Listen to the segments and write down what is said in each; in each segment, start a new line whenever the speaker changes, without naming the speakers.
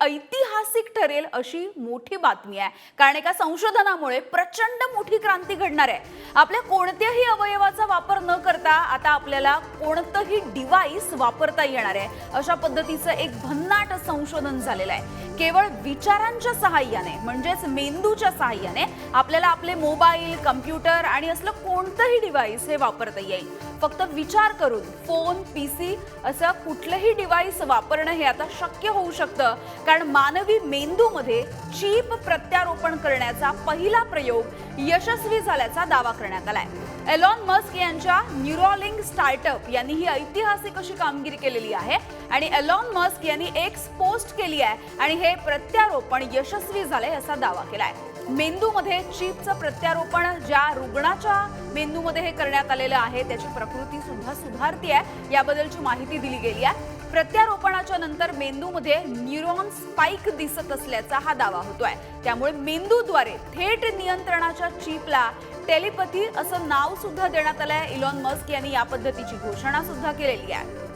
ऐतिहासिक ठरेल अशी मोठी बातमी आहे. कारण एका संशोधनामुळे प्रचंड मोठी क्रांती घडणार आहे. आपल्या कोणत्याही अवयवाचा वापर न करता आता आपल्याला कोणतंही डिव्हाइस वापरता येणार आहे. अशा पद्धतीचं एक भन्नाट संशोधन झालेलं आहे. केवळ विचारांच्या सहाय्याने म्हणजेच मेंदूच्या सहाय्याने आपल्याला आपले मोबाईल कम्प्युटर आणि असलं कोणतंही डिव्हाइस हे वापरता येईल. फक्त विचार करून फोन पी सी असं कुठलंही डिव्हाइस वापरणं हे आता शक्य होऊ शकतं. कारण मानवी मेंदूमध्ये चीप प्रत्यारोपण करण्याचा पहिला प्रयोग यशस्वी झाल्याचा दावा करण्यात आलाय. एलॉन मस्क यांच्या न्युरॉलिंग स्टार्टअप यांनी ही ऐतिहासिक अशी कामगिरी केलेली आहे. आणि एलॉन मस्क यांनी एक्स पोस्ट केली आहे. आणि हे प्रत्यारोपण यशस्वी झालंय असा दावा केलाय. मेंदूमध्ये चीपचं प्रत्यारोपण ज्या रुग्णाच्या मेंदूमध्ये हे करण्यात आलेलं आहे त्याची प्रकृती सुद्धा सुधारती आहे याबद्दलची माहिती दिली गेली आहे. प्रत्यारोपणाच्या नंतर मेंदूमध्ये न्यूरॉन स्पाइक दिसत असल्याचा हा दावा होतोय. त्यामुळे मेंदूद्वारे थेट नियंत्रणाच्या चिपला टेलिपथी असं नाव सुद्धा देण्यात आलंय. इलॉन मस्क यांनी या पद्धतीची घोषणा सुद्धा केलेली आहे.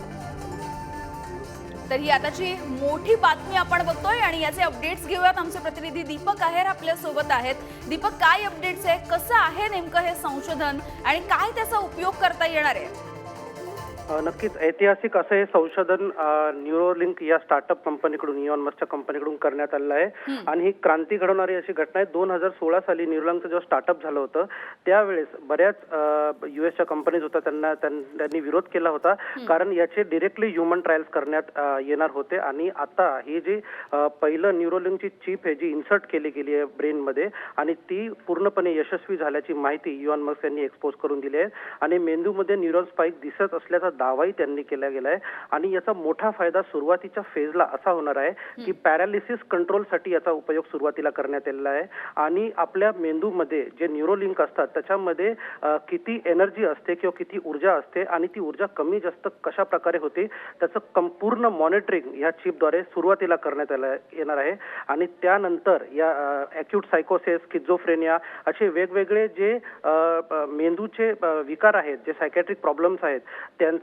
तर ही आताची मोठी बातमी आपण बघतोय आणि याचे अपडेट्स घेऊयात. आमचे प्रतिनिधी दीपक आहेर आपल्यासोबत आहेत. दीपक काय अपडेट्स आहे? कसं आहे नेमकं हे संशोधन? आणि काय त्याचा उपयोग करता येणार आहे?
नक्कीच. ऐतिहासिक असं हे संशोधन न्यूरोलिंक या स्टार्टअप कंपनीकडून मस्कच्या कंपनीकडून करण्यात आलेलं आहे. आणि ही क्रांती घडवणारी अशी घटना आहे. दोन हजार सोळा साली न्यूरोलिंकचं जेव्हा स्टार्टअप झालं होतं त्यावेळेस बऱ्याच युएसच्या कंपनीज होत्या त्यांना त्यां- त्यांनी विरोध केला होता. कारण याचे डिरेक्टली ह्युमन ट्रायल्स करण्यात येणार होते. आणि आता ही जी पहिलं न्यूरोलिंकची चिप आहे जी इन्सर्ट केली गेली आहे ब्रेनमध्ये आणि ती पूर्णपणे यशस्वी झाल्याची माहिती युएन मस्क यांनी एक्सपोज करून दिली आहे. आणि मेंदूमध्ये न्यूरॉन स्पाइक दिसत असल्याचा दावाही त्यांनी केला गेलाय. आणि याचा मोठा फायदा सुरुवातीच्या फेजला असा होणार आहे की पॅरालिसिस कंट्रोलसाठी याचा उपयोग सुरुवातीला करण्यात आलेला आहे. आणि आपल्या मेंदूमध्ये जे न्यूरोलिंक असतात त्याच्यामध्ये किती एनर्जी असते किंवा किती ऊर्जा असते आणि ती ऊर्जा कमी जास्त कशा प्रकारे होते त्याचं संपूर्ण मॉनिटरिंग ह्या चिपद्वारे सुरुवातीला करण्यात आलं येणार आहे. आणि त्यानंतर या अॅक्यूट सायकोसिस स्किझोफ्रेनिया असे वेगवेगळे जे मेंदूचे विकार आहेत जे सायकॅट्रिक प्रॉब्लेम्स आहेत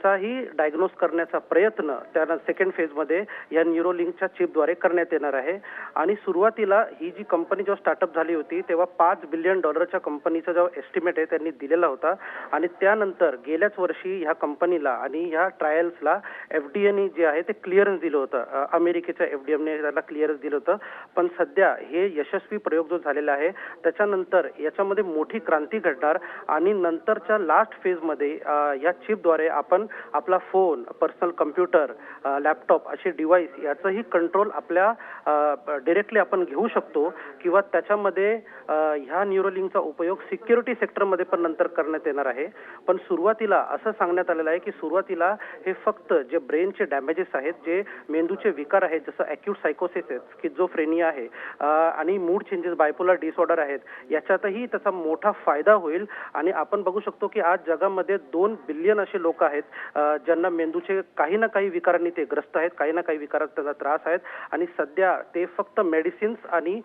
त्यांचाही डायग्नोज करण्याचा प्रयत्न त्या सेकंड फेजमध्ये या न्यूरोलिंकच्या चिपद्वारे करण्यात येणार आहे. आणि सुरुवातीला ही जी कंपनी जेव्हा स्टार्टअप झाली होती तेव्हा पाच बिलियन डॉलरच्या कंपनीचा जो एस्टिमेट आहे त्यांनी दिलेला होता. आणि त्यानंतर गेल्याच वर्षी ह्या कंपनीला आणि ह्या ट्रायल्सला एफ डी एने जे आहे ते क्लिअरन्स दिलं होतं. अमेरिकेच्या एफ डी एमने त्याला क्लिअरन्स दिलं होतं. पण सध्या हे यशस्वी प्रयोग जो झालेला आहे त्याच्यानंतर याच्यामध्ये मोठी क्रांती घडणार. आणि नंतरच्या लास्ट फेजमध्ये या चिपद्वारे आपण आपला फोन पर्सनल कम्प्युटर लॅपटॉप असे डिव्हाइस याचंही कंट्रोल आपल्या डिरेक्टली आपण घेऊ शकतो किंवा त्याच्यामध्ये ह्या न्यूरोलिंगचा उपयोग सिक्युरिटी सेक्टरमध्ये पण नंतर करण्यात येणार आहे. पण सुरुवातीला असं सांगण्यात आलेलं आहे की सुरुवातीला हे फक्त जे ब्रेनचे डॅमेजेस आहेत जे मेंदूचे विकार आहेत जसं अॅक्यूट सायकोसिस आहे स्किझोफ्रेनिया आहे आणि मूड चेंजेस बायपोलर डिसऑर्डर आहेत याच्यातही त्याचा मोठा फायदा होईल. आणि आपण बघू शकतो की आज जगामध्ये दोन बिलियन असे लोक आहेत ज्यांना मेंदूचे काही ना काही विकारांनी ते ग्रस्त आहेत काही ना काही विकारात त्याचा त्रास आहेत. आणि सध्या ते फक्त मेडिसिन्स आणि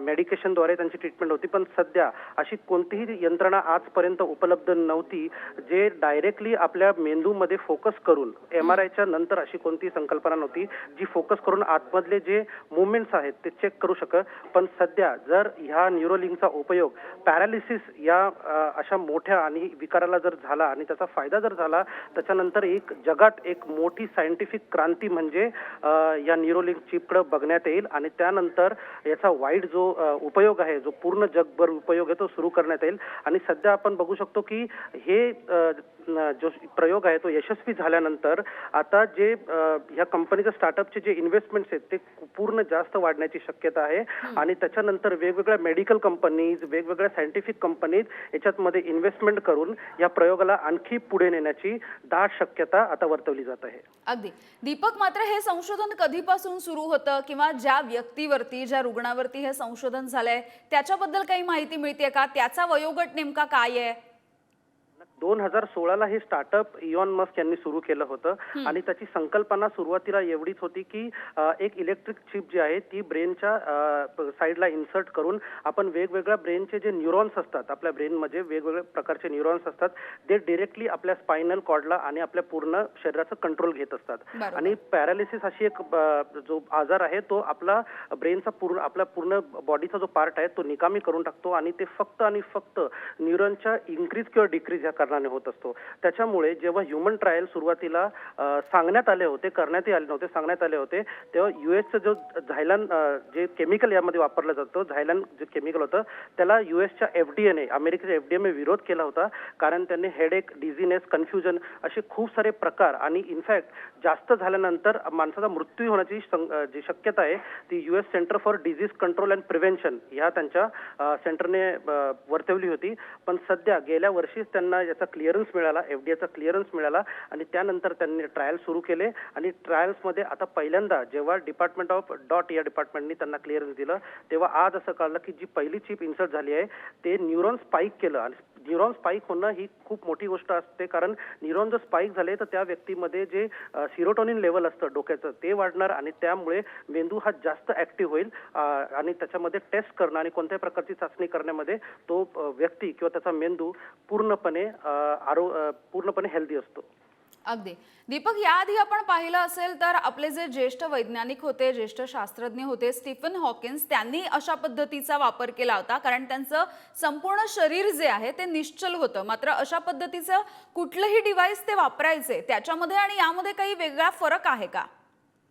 मेडिकेशनद्वारे त्यांची ट्रीटमेंट होती. पण सध्या अशी कोणतीही यंत्रणा आजपर्यंत उपलब्ध नव्हती जे डायरेक्टली आपल्या मेंदूमध्ये फोकस करून एम आर आयच्या नंतर अशी कोणतीही संकल्पना नव्हती जी फोकस करून आतमधले जे मुवमेंट्स आहेत ते चेक करू शकत. पण सध्या जर ह्या न्यूरोलिंगचा उपयोग पॅरालिसिस या अशा मोठ्या आणि विकाराला जर झाला आणि त्याचा फायदा जर झाला त्याच्या त्याच्यानंतर एक जगात एक मोठी सायंटिफिक क्रांती म्हणजे या न्यूरोलिंक चिपकडे बघण्यात येईल. आणि त्यानंतर याचा वाईट जो उपयोग आहे जो पूर्ण जगभर उपयोग आहे तो सुरू करण्यात येईल. आणि सध्या आपण बघू शकतो की हे जो प्रयोग आहे तो यशस्वी झाल्यानंतर आता जे ह्या कंपनीचं स्टार्टअपचे जे इन्व्हेस्टमेंट्स आहेत ते पूर्ण जास्त वाढण्याची शक्यता आहे. आणि त्याच्यानंतर वेगवेगळ्या मेडिकल कंपनीज वेगवेगळ्या सायंटिफिक कंपनीज याच्यातमध्ये इन्व्हेस्टमेंट करून या प्रयोगाला आणखी पुढे नेण्याची शक्यता आता वर्तवली जात आहे.
अगदी. दीपक मात्र हे संशोधन कधीपासून सुरू होतं किंवा ज्या व्यक्तीवरती ज्या रुग्णावरती हे संशोधन झालंय त्याच्याबद्दल काही माहिती मिळते का? त्याचा वयोगट नेमका काय आहे?
दोन हजार सोळाला हे स्टार्टअप इॉन मस्क यांनी सुरू केलं होतं. आणि त्याची संकल्पना सुरुवातीला एवढीच होती की एक इलेक्ट्रिक चिप जी आहे ती ब्रेनच्या साईडला इन्सर्ट करून आपण वेगवेगळ्या ब्रेनचे जे न्यूरॉन्स असतात आपल्या ब्रेनमध्ये वेगवेगळ्या प्रकारचे न्यूरॉन्स असतात ते डिरेक्टली आपल्या स्पायनल कॉर्डला आणि आपल्या पूर्ण शरीराचं कंट्रोल घेत असतात. आणि पॅरालिसिस अशी एक जो आजार आहे तो आपला ब्रेनचा पूर्ण आपला पूर्ण बॉडीचा जो पार्ट आहे तो निकामी करून टाकतो आणि ते फक्त आणि फक्त न्यूरॉनच्या इन्क्रीज किंवा डिक्रीज या कारणाने होत असतो. त्याच्यामुळे जेव्हा ह्युमन ट्रायल सुरुवातीला सांगण्यात आले होते करण्यातही आले नव्हते सांगण्यात आले होते तेव्हा युएसचं जो झायलन जे केमिकल यामध्ये वापरलं जातं झायलन जे केमिकल होतं त्याला युएसच्या एने अमेरिकेच्या एफ डी एने विरोध केला होता कारण त्यांनी हेडेक डिझिनेस कन्फ्युजन असे खूप सारे प्रकार आणि इनफॅक्ट जास्त झाल्यानंतर माणसाचा मृत्यू होण्याची जी शक्यता आहे ती US center for disease control and prevention ह्या त्यांच्या सेंटरने वर्तवली होती. पण सध्या गेल्या वर्षीच त्यांना याचा क्लिअरन्स मिळाला एफडीएचा क्लिअरन्स मिळाला आणि त्यानंतर त्यांनी ट्रायल सुरू केले आणि ट्रायल्समध्ये आता पहिल्यांदा जेव्हा डिपार्टमेंट ऑफ डॉट या डिपार्टमेंटनी त्यांना क्लिअरन्स दिलं तेव्हा आज असं कळलं की जी पहिली चिप इन्सर्ट झाली आहे ते न्यूरॉन स्पाईक केलं आणि न्यूरॉन स्पाईक होणं ही खूप मोठी गोष्ट असते. कारण न्यूरॉन जर स्पाईक झाले तर त्या व्यक्तीमध्ये जे सिरोटोनिन लेवल असतं डोक्याचं ते वाढणार आणि त्यामुळे मेंदू हा जास्त ऍक्टिव्ह होईल. आणि त्याच्यामध्ये टेस्ट करणं आणि कोणत्याही प्रकारची चाचणी करण्यामध्ये तो व्यक्ती किंवा त्याचा मेंदू पूर्णपणे आरो पूर्णपणे हेल्दी असतो.
अगदी. दीपक याआधी आपण पाहिलं असेल तर आपले जे ज्येष्ठ वैज्ञानिक होते ज्येष्ठ शास्त्रज्ञ होते स्टीफन हॉकिन्स त्यांनी अशा पद्धतीचा वापर केला होता. कारण त्यांचं संपूर्ण शरीर जे आहे ते निश्चल होतं. मात्र अशा पद्धतीचं कुठलंही डिव्हाइस ते वापरायचे त्याच्यामध्ये आणि यामध्ये काही वेगळा फरक आहे का?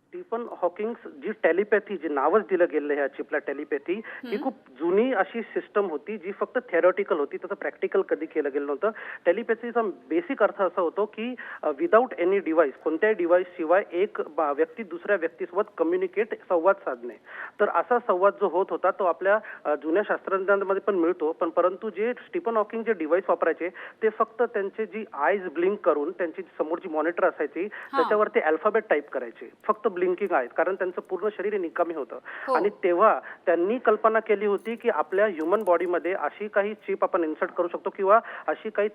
स्टीफन हॉकिंग्स जी टेलिपॅथी जी नावच दिलं गेलं ह्या चिपला टेलिपॅथी ही खूप जुनी अशी सिस्टम होती जी फक्त थेरॉटिकल होती त्याचं प्रॅक्टिकल कधी केलं गेलं नव्हतं. टेलिपॅथीचा बेसिक अर्थ असा होतो की विदाऊट एनी डिव्हाइस कोणत्याही डिव्हाइस शिवाय एक व्यक्ती दुसऱ्या व्यक्तीसोबत कम्युनिकेट संवाद साधणे. तर असा संवाद जो होत होता तो आपल्या जुन्या शास्त्रज्ञांमध्ये पण मिळतो पण परंतु जे स्टीफन हॉकिंग जे डिव्हाइस वापरायचे ते फक्त त्यांचे जी आयज ब्लिंक करून त्यांची समोरची मॉनिटर असायची त्याच्यावर ते अल्फाबेट टाईप करायचे. फक्त ब्लिंकिंग आहेत कारण त्यांचं पूर्ण शरीर निकामी होतं.
हो.
आणि तेव्हा त्यांनी कल्पना केली होती की आपल्या ह्युमन बॉडीमध्ये अशी काही चिप आपण इन्सर्ट करू शकतो किंवा अशी काही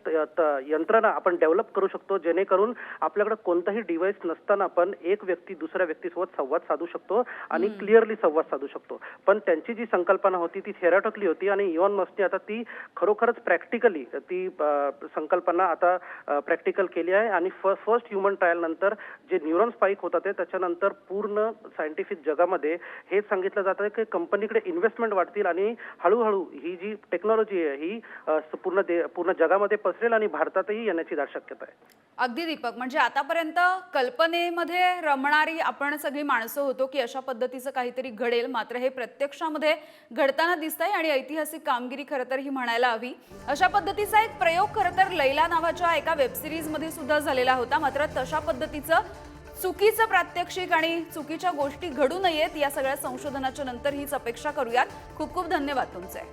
यंत्रणा आपण डेव्हलप करू शकतो जेणेकरून आपल्याकडे कोणताही डिव्हाइस नसताना पण एक व्यक्ती दुसऱ्या व्यक्तीसोबत संवाद साधू शकतो आणि क्लिअरली संवाद साधू शकतो. पण त्यांची जी संकल्पना होती ती थेराटकली होती आणि इॉन मस्कने आता ती खरोखरच प्रॅक्टिकली ती संकल्पना आता प्रॅक्टिकल केली आहे. आणि फर्स्ट ह्युमन ट्रायल नंतर जे न्यूरॉन स्पाईक होता ते त्याच्यानंतर पूर्ण सायंटिफिक जगामध्ये हेच सांगितलं जातं की कंपनीकडे इन्व्हेस्टमेंट वाढतील आणि हळूहळू ही जी टेक्नॉलॉजी आहे ही पूर्ण दे पूर्ण जगामध्ये पसरेल आणि भारतातही येण्याची दाट शक्यता आहे.
अगदी दीपक म्हणजे आतापर्यंत कल्पनेमध्ये रमणारी आपण सगळी माणसं होतो की अशा पद्धतीचं काहीतरी घडेल मात्र हे प्रत्यक्षामध्ये घडताना दिसतंय आणि ऐतिहासिक कामगिरी खरं तर ही म्हणायला हवी. अशा पद्धतीचा एक प्रयोग खरं तर लैला नावाच्या एका वेबसिरीजमध्ये सुद्धा झालेला होता मात्र तशा पद्धतीचं चुकीचं प्रात्यक्षिक आणि चुकीच्या गोष्टी घडू नयेत या सगळ्या संशोधनाच्या नंतर हीच अपेक्षा करूयात. खूप खूप धन्यवाद तुमचे.